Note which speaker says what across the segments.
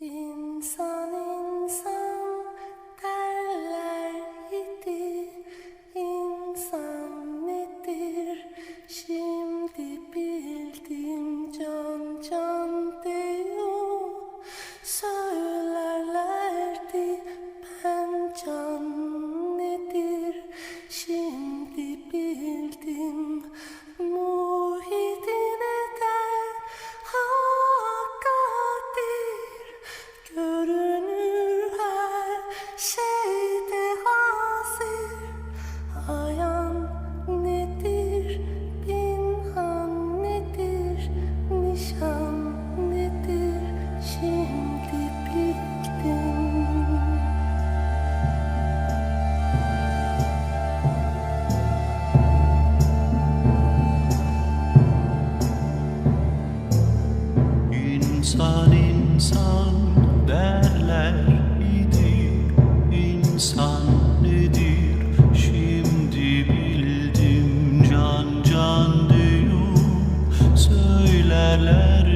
Speaker 1: İnsan İnsan insan
Speaker 2: derler idi İnsan nedir? Şimdi bildim Can can diyor söylerler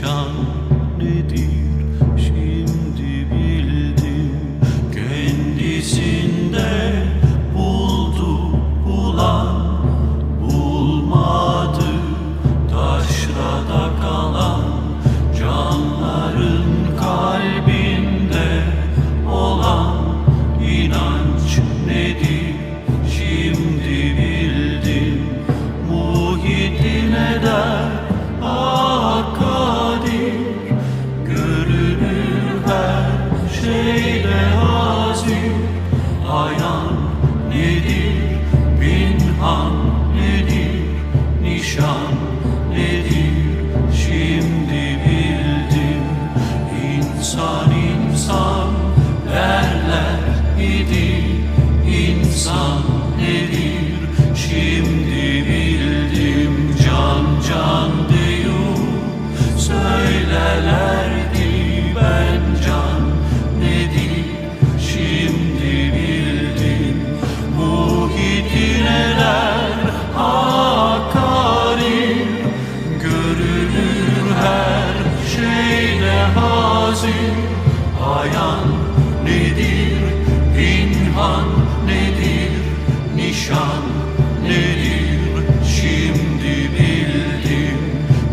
Speaker 2: perişan nedir? Şimdi bildim. Kendisi sun. bayan nedir? Pinhan nedir? Nişan nedir? Şimdi bildim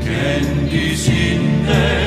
Speaker 2: kendisinde.